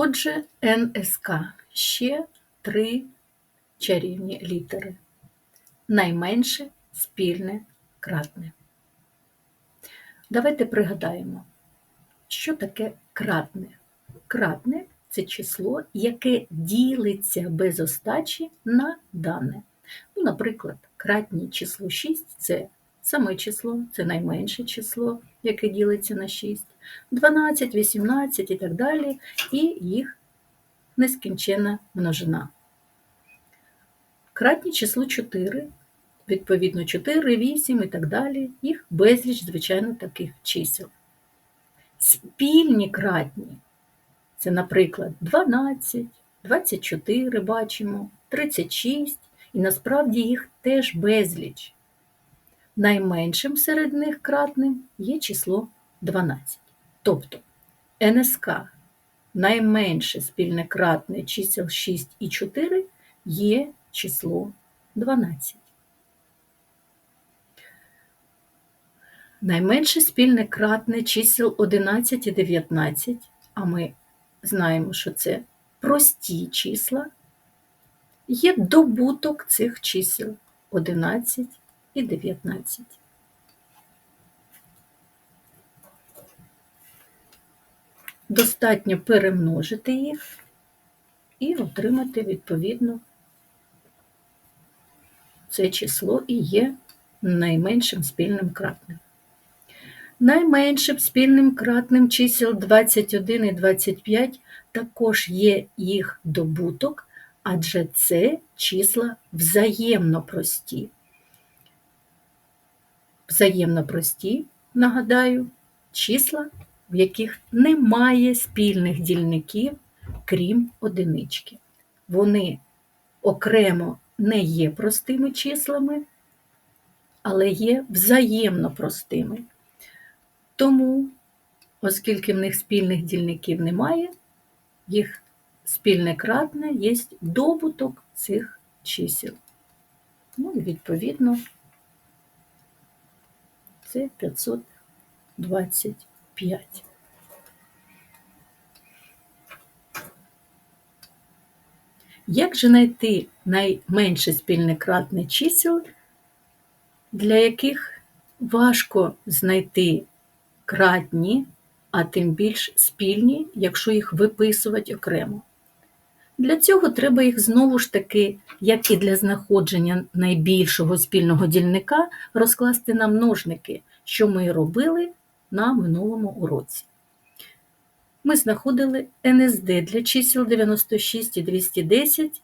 Отже, НСК ще три чарівні літери. Найменше спільне кратне. Давайте пригадаємо, що таке кратне. Кратне це число, яке ділиться без остачі на дане. Ну, Наприклад, кратні число 6 це саме число, це найменше число, яке ділиться на 6, 12, 18 і так далі, і їх нескінченна множина. Кратні число 4, відповідно 4, 8 і так далі, їх безліч, звичайно, таких чисел. Спільні кратні це, наприклад, 12, 24 бачимо, 36, і насправді їх теж безліч. Найменшим серед них кратним є число 12. Тобто НСК найменше спільне кратне чисел 6 і 4 є число 12. Найменше спільне кратне чисел 11 і 19, а ми знаємо, що це прості числа, є добуток цих чисел 11 і 19. Достатньо перемножити їх і отримати відповідно це число і є найменшим спільним кратним. Найменшим спільним кратним чисел 21 і 25 також є їх добуток, адже це числа взаємно прості. Взаємно прості, нагадаю, числа, в яких немає спільних дільників, крім одинички. Вони окремо не є простими числами, але є взаємно простими. Тому, оскільки в них спільних дільників немає, їх спільне кратне є добуток цих чисел. Ну відповідно це 525. Як же знайти найменше спільне кратне чисел, для яких важко знайти кратні, а тим більш спільні, якщо їх виписувати окремо? Для цього треба їх знову ж таки, як і для знаходження найбільшого спільного дільника, розкласти на множники, що ми робили на минулому уроці. Ми знаходили НСД для чисел 96 і 210.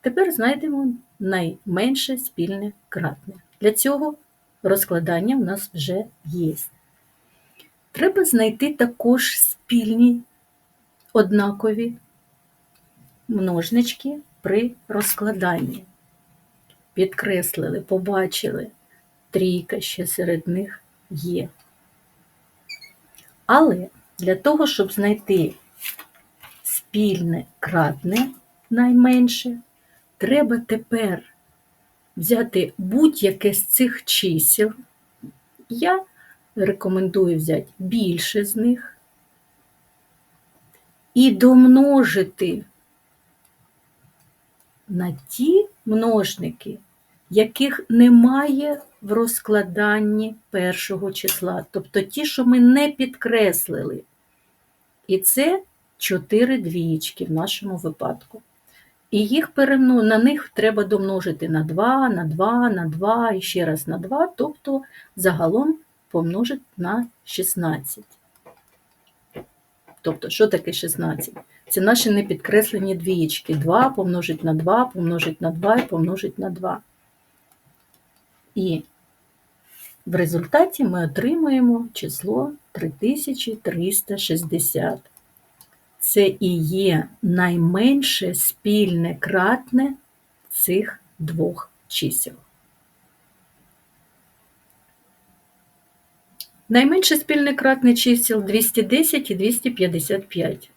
Тепер знайдемо найменше спільне кратне. Для цього розкладання в нас вже є. Треба знайти також спільні однакові множнички при розкладанні. Підкреслили, побачили, трійка ще серед них є. Але для того, щоб знайти спільне кратне найменше, треба тепер взяти будь-яке з цих чисел. Я рекомендую взяти більше з них і домножити на ті множники, яких немає в розкладанні першого числа, тобто ті, що ми не підкреслили. І це чотири двієчки в нашому випадку. І їх перемну, на них треба домножити на 2, на 2, на 2 і ще раз на 2, тобто загалом помножити на 16. Тобто, що таке 16? Це наші непідкреслені двієчки. 2 помножить на 2, помножить на 2 і помножить на 2. І в результаті ми отримуємо число 3360. Це і є найменше спільне кратне цих двох чисел. Найменше спільне кратне чисел 210 і 255.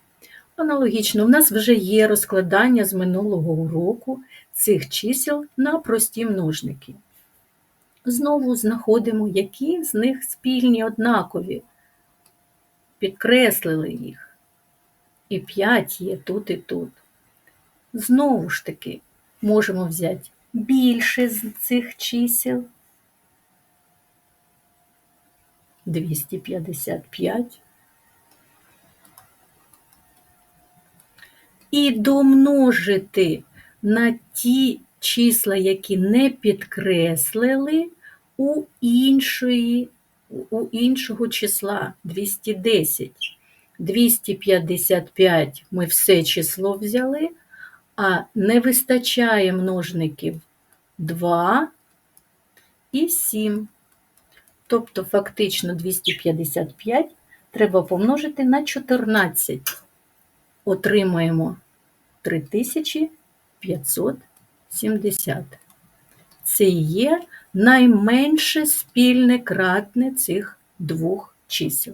Аналогічно, у нас вже є розкладання з минулого уроку цих чисел на прості множники. Знову знаходимо, які з них спільні однакові, підкреслили їх. і 5 є тут і тут. Знову ж таки, можемо взяти більше з цих чисел. 255. І домножити на ті числа, які не підкреслили у іншої, у іншого числа 210. 255 ми все число взяли, а не вистачає множників 2 і 7. Тобто, фактично 255 треба помножити на 14. Отримаємо 3570. Це є найменше спільне кратне цих двох чисел.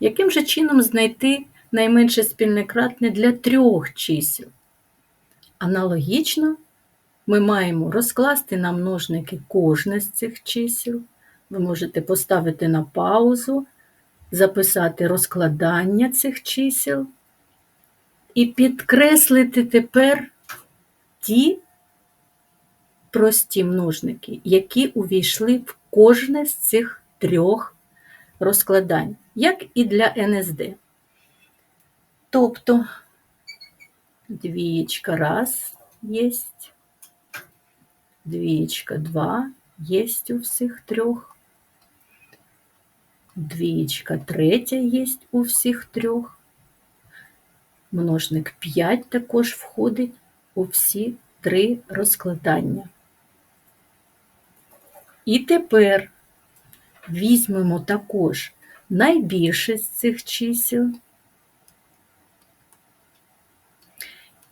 Яким же чином знайти найменше спільне кратне для трьох чисел? Аналогічно ми маємо розкласти на множники кожне з цих чисел. Ви можете поставити на паузу, записати розкладання цих чисел і підкреслити тепер ті прості множники, які увійшли в кожне з цих трьох розкладань, як і для НСД. Тобто двієчка раз єсть, двієчка два єсть у всіх трьох, двієчка третя єсть у всіх трьох, множник 5 також входить у всі три розкладання. І тепер візьмемо також найбільше з цих чисел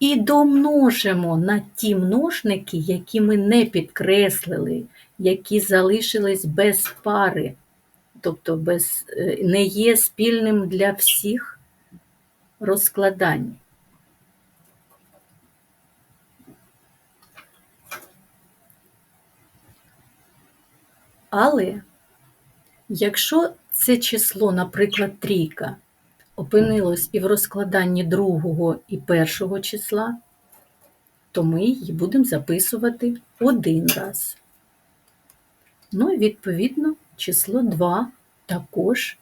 і домножимо на ті множники, які ми не підкреслили, які залишились без пари, тобто без, е, не є спільним для всіх розкладань. Але якщо це число, наприклад, трійка, опинилось і в розкладанні другого і першого числа, то ми її будемо записувати один раз. Ну і відповідно число 2 також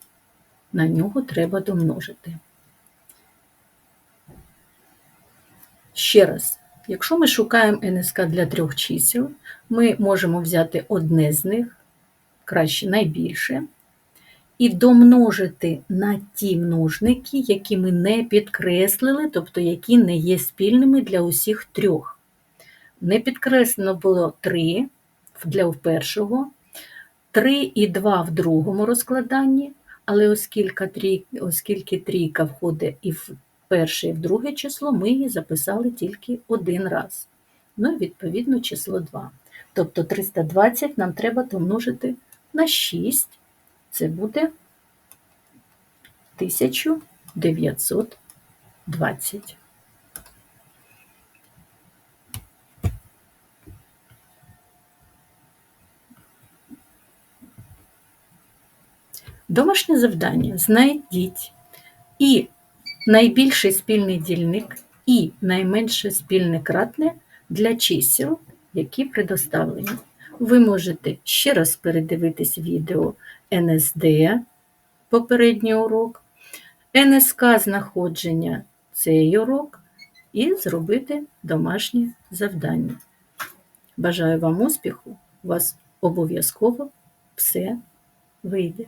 на нього треба домножити. Ще раз, якщо ми шукаємо НСК для трьох чисел, ми можемо взяти одне з них, краще найбільше, і домножити на ті множники, які ми не підкреслили, тобто які не є спільними для усіх трьох. Не підкреслено було 3 для першого, 3 і 2 в другому розкладанні, але оскільки трійка, оскільки трійка входить і в перше, і в друге число, ми її записали тільки один раз. Ну, відповідно, число 2. Тобто 320 нам треба домножити на 6, це буде 1920. Домашнє завдання знайдіть і найбільший спільний дільник, і найменше спільне кратне для чисел, які предоставлені. Ви можете ще раз передивитись відео НСД, попередній урок, НСК знаходження цей урок і зробити домашнє завдання. Бажаю вам успіху, у вас обов'язково все вийде.